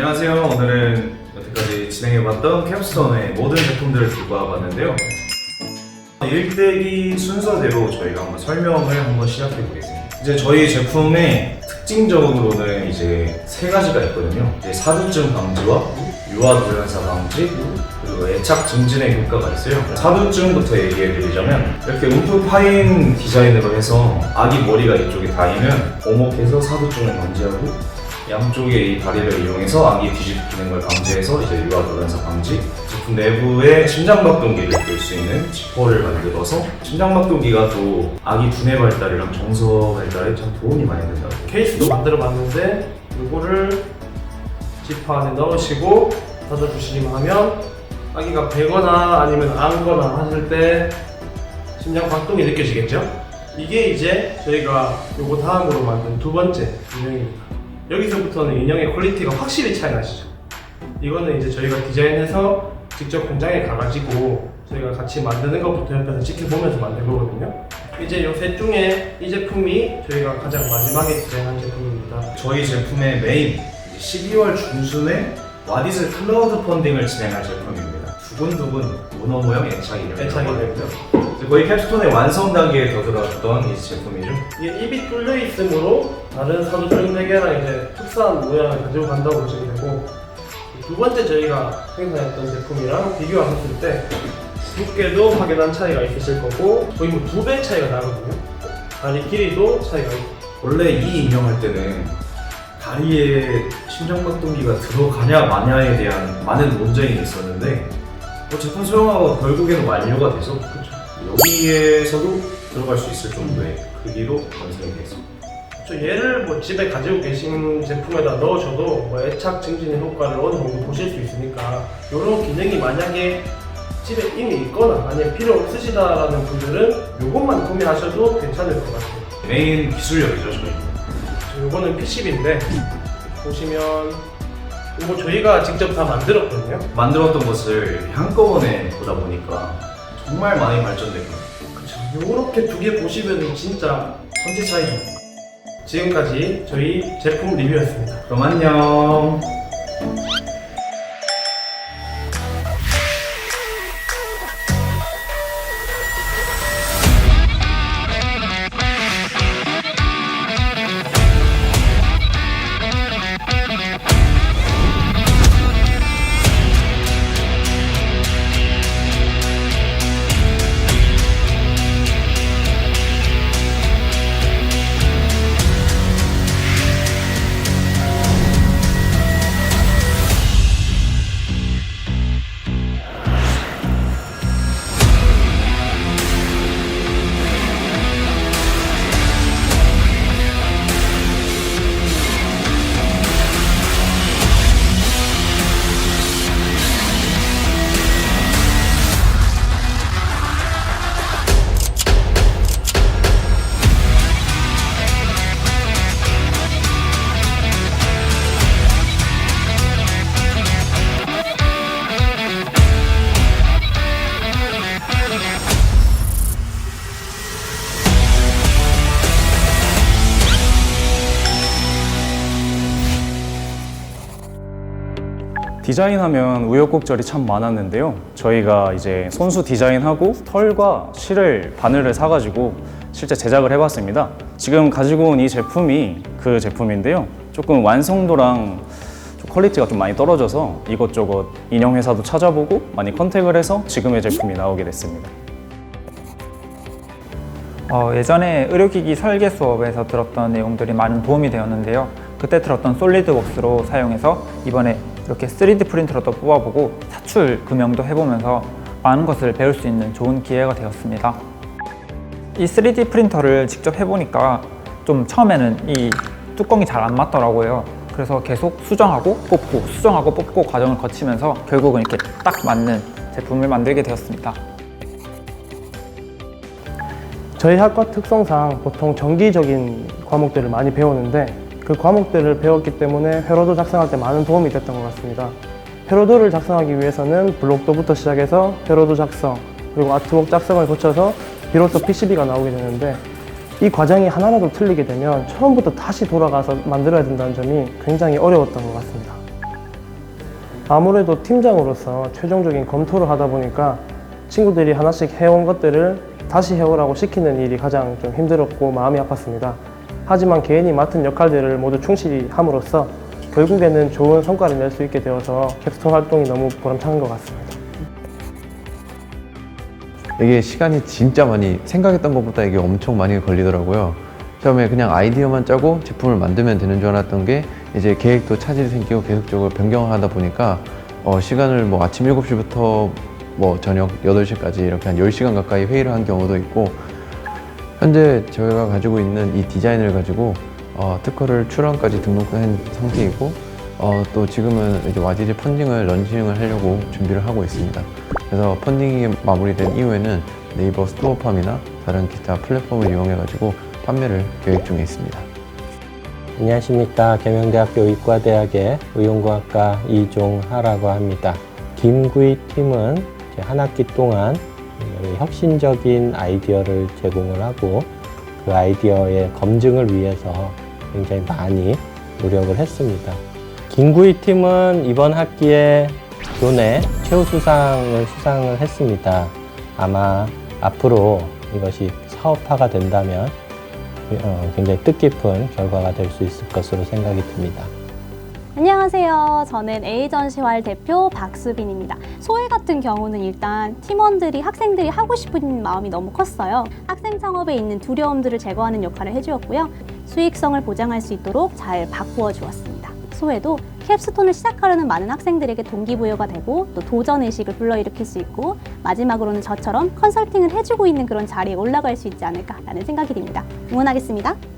안녕하세요. 오늘은 여태까지 진행해봤던 캡스톤의 모든 제품들을 들고 와봤는데요. 일대기 순서대로 저희가 한번 설명을 한번 시작해보겠습니다. 이제 저희 제품의 특징적으로는 이제 세 가지가 있거든요. 이제 사두증 방지와 유아 돌연사 방지 그리고 애착 증진의 효과가 있어요. 사두증부터 얘기해드리자면 이렇게 움푹 파인 디자인으로 해서 아기 머리가 이쪽에 닿으면 오목해서 사두증을 방지하고 양쪽에 이 다리를 이용해서 아기 뒤집히는 걸 방지해서 이제 유아 돌연사 방지 제품 내부에 심장박동기를 낄수 있는 지퍼를 만들어서 심장박동기가 또 아기 두뇌 발달이랑 정서 발달에 참 도움이 많이 된다고 케이스도 만들어 봤는데 이거를 지퍼 안에 넣으시고 닫아주시기만 하면 아기가 베거나 아니면 안거나 하실 때 심장 박동이 느껴지겠죠? 이게 이제 저희가 요거 다음으로 만든 두 번째 인형입니다. 여기서부터는 인형의 퀄리티가 확실히 차이 나시죠? 이거는 이제 저희가 디자인해서 직접 공장에 가가지고 저희가 같이 만드는 것부터 옆에서 지켜보면서 만든 거거든요. 이제 요 셋 중에 이 제품이 저희가 가장 마지막에 디자인한 제품입니다. 저희 제품의 메인 이제 12월 중순에 와디즈 클라우드 펀딩을 진행할 제품입니다. 두근두근 문어 모양 애착이요. 애착이 되 거의 캡스톤의 완성 단계에 더 들어갔던 이 제품이죠. 이게 입이 뚫려 있으므로 다른 대개랑 이제 특수한 모양을 가지고 간다고 보시면 되고 두 번째 저희가 생산했던 제품이랑 비교하셨을 때 두께도 확연한 차이가 있으실 거고 거의 뭐 두 배 차이가 나거든요. 다리 길이도 차이가 있고 원래 이 인형 할 때는 다리에 심장박동기가 들어가냐 마냐에 대한 많은 논쟁이 있었는데 뭐 제품 수정하고 결국에는 완료가 돼서 여기에서도 들어갈 수 있을 정도의 크기로 완성이 됐습니다. 저 얘를 뭐 집에 가지고 계신 제품에다 넣으셔도 뭐 애착 증진의 효과를 어느 정도 보실 수 있으니까 이런 기능이 만약에 집에 이미 있거나 아니면 필요 없으시다라는 분들은 이것만 구매하셔도 괜찮을 것 같아요. 메인 기술력이죠 저희. 저 요거는 PCB인데 보시면 이거 저희가 직접 다 만들었거든요. 만들었던 것을 한꺼번에 보다 보니까 정말 많이 발전됐고 그쵸. 요렇게 두 개 보시면 진짜 천지 차이죠. 지금까지 저희 제품 리뷰였습니다. 그럼 안녕. 디자인하면 우여곡절이 참 많았는데요. 저희가 이제 손수 디자인하고 털과 실을 바늘을 사가지고 실제 제작을 해봤습니다. 지금 가지고 온 이 제품이 그 제품인데요. 조금 완성도랑 좀 퀄리티가 좀 많이 떨어져서 이것저것 인형 회사도 찾아보고 많이 컨택을 해서 지금의 제품이 나오게 됐습니다. 어, 예전에 의료기기 설계 수업에서 들었던 내용들이 많은 도움이 되었는데요. 그때 들었던 솔리드웍스로 사용해서 이번에 이렇게 3D 프린터로도 뽑아보고 사출 금형도 해보면서 많은 것을 배울 수 있는 좋은 기회가 되었습니다. 이 3D 프린터를 직접 해보니까 좀 처음에는 이 뚜껑이 잘 안 맞더라고요. 그래서 계속 수정하고 뽑고 수정하고 뽑고 과정을 거치면서 결국은 이렇게 딱 맞는 제품을 만들게 되었습니다. 저희 학과 특성상 보통 정기적인 과목들을 많이 배우는데 그 과목들을 배웠기 때문에 회로도 작성할 때 많은 도움이 됐던 것 같습니다. 회로도를 작성하기 위해서는 블록도부터 시작해서 회로도 작성, 그리고 아트웍 작성을 거쳐서 비로소 PCB가 나오게 되는데 이 과정이 하나라도 틀리게 되면 처음부터 다시 돌아가서 만들어야 된다는 점이 굉장히 어려웠던 것 같습니다. 아무래도 팀장으로서 최종적인 검토를 하다 보니까 친구들이 하나씩 해온 것들을 다시 해오라고 시키는 일이 가장 좀 힘들었고 마음이 아팠습니다. 하지만 개인이 맡은 역할들을 모두 충실히 함으로써 결국에는 좋은 성과를 낼 수 있게 되어서 캡스톤 활동이 너무 보람찬 것 같습니다. 이게 시간이 진짜 많이 생각했던 것보다 이게 엄청 많이 걸리더라고요. 처음에 그냥 아이디어만 짜고 제품을 만들면 되는 줄 알았던 게 이제 계획도 차질이 생기고 계속적으로 변경을 하다 보니까 어, 시간을 뭐 아침 7시부터 뭐 저녁 8시까지 이렇게 한 10시간 가까이 회의를 한 경우도 있고 현재 저희가 가지고 있는 이 디자인을 가지고 어, 특허를 출원까지 등록한 상태이고 어, 또 지금은 이제 와디즈 펀딩을 런칭을 하려고 준비를 하고 있습니다. 그래서 펀딩이 마무리된 이후에는 네이버 스토어팜이나 다른 기타 플랫폼을 이용해 가지고 판매를 계획 중에 있습니다. 안녕하십니까. 계명대학교 의과대학의 의용과학과 이종하라고 합니다. 김구희 팀은 한 학기 동안 혁신적인 아이디어를 제공을 하고 그 아이디어의 검증을 위해서 굉장히 많이 노력을 했습니다. 김구희 팀은 이번 학기에 교내 최우수상을 수상을 했습니다. 아마 앞으로 이것이 사업화가 된다면 어, 굉장히 뜻깊은 결과가 될 수 있을 것으로 생각이 듭니다. 안녕하세요. 저는 에이전시활 대표 박수빈입니다. 소혜 같은 경우는 일단 팀원들이 학생들이 하고 싶은 마음이 너무 컸어요. 학생 창업에 있는 두려움들을 제거하는 역할을 해주었고요. 수익성을 보장할 수 있도록 잘 바꾸어 주었습니다. 소혜도 캡스톤을 시작하려는 많은 학생들에게 동기부여가 되고 또 도전 의식을 불러일으킬 수 있고 마지막으로는 저처럼 컨설팅을 해주고 있는 그런 자리에 올라갈 수 있지 않을까라는 생각이 듭니다. 응원하겠습니다.